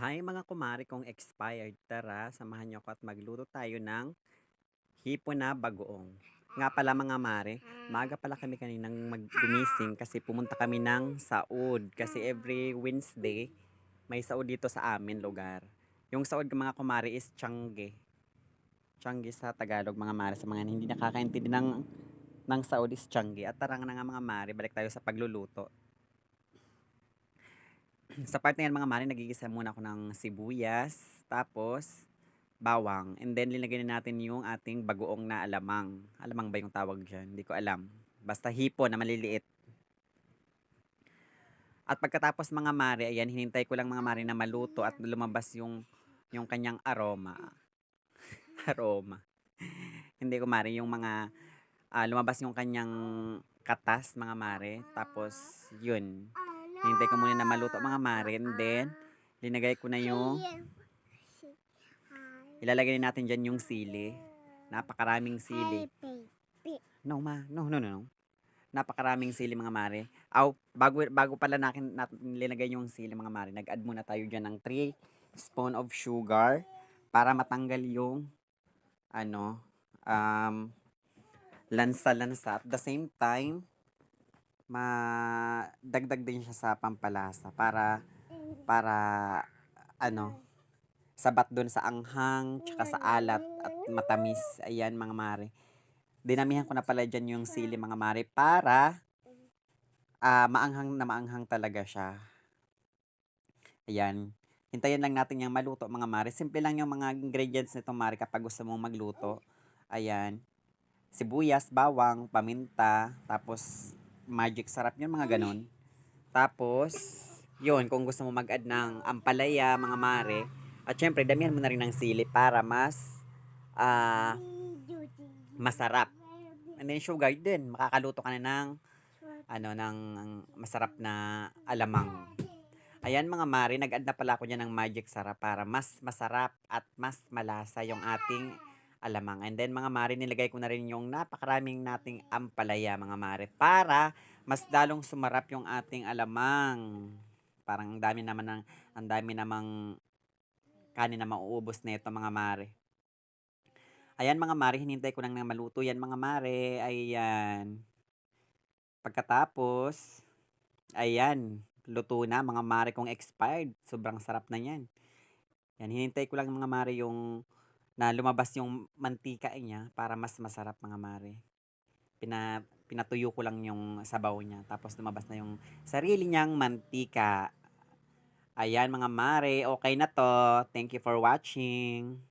Hi mga kumari kong expired. Tara, samahan niyo ako at magluto tayo ng hipon na bagoong. Nga pala mga mare, maaga pala kami kaninang maggumising kasi pumunta kami ng Saud. Kasi every Wednesday, may Saud dito sa amin lugar. Yung Saud mga kumari is Tiangge. Tiangge sa Tagalog mga mare. Sa mga hindi nakakaintindi ng, ng Saud is Tiangge. At tara na nga mga mare, balik tayo sa pagluluto sa part na yan mga mare, nagigisa muna ako ng sibuyas, tapos bawang, and then linagay na natin yung ating bagoong na alamang. Alamang ba yung tawag dyan? Hindi ko alam. Basta hipo na maliliit. At pagkatapos mga mare, ayan, hinintay ko lang mga mare na maluto at lumabas yung, yung kanyang aroma. aroma. Hindi ko mare, yung mga, ah, lumabas yung kanyang katas mga mare. Tapos, yun, Hintay ko muna na maluto mga mare. Then, linagay ko na yung, ilalagay na natin dyan yung sili. Napakaraming sili. No ma, no, no, no, no. Napakaraming sili mga mare. Aw, bago, bago pala natin, natin linagay yung sili mga mare, nag-add muna tayo dyan ng 3 spoon of sugar para matanggal yung, ano, um, lansa-lansa. At the same time, madagdag din siya sa pampalasa para para ano sabat doon sa anghang tsaka sa alat at matamis. Ayan mga mare. Dinamihan ko na pala dyan yung sili mga mare para ah, maanghang na maanghang talaga siya. Ayan. Hintayin lang natin yung maluto mga mare. Simple lang yung mga ingredients nito mare kapag gusto mong magluto. Ayan. Sibuyas bawang paminta tapos magic sarap yun, mga ganon. Tapos, yun, kung gusto mo mag-add ng ampalaya, mga mare, at syempre, damihan mo na rin ng sili para mas ah masarap. And then sugar din, makakaluto ka na ng ano ng masarap na alamang. Ayan mga mare, nag-add na pala ako dyan ng magic sarap para mas masarap at mas malasa yung ating alamang. And then mga mare, nilagay ko na rin yung napakaraming nating ampalaya mga mare para mas lalong sumarap yung ating alamang. Parang ang dami naman ng ang dami namang kanin na mauubos nito mga mare. Ayan mga mare, hinintay ko lang na maluto yan mga mare. Ayan. Pagkatapos, ayan, luto na mga mare kong expired. Sobrang sarap na yan. Yan, hinintay ko lang mga mare yung na lumabas yung mantika niya para mas masarap mga mare. Pina, pinatuyo ko lang yung sabaw niya. Tapos lumabas na yung sarili niyang mantika. Ayan mga mare, okay na to. Thank you for watching.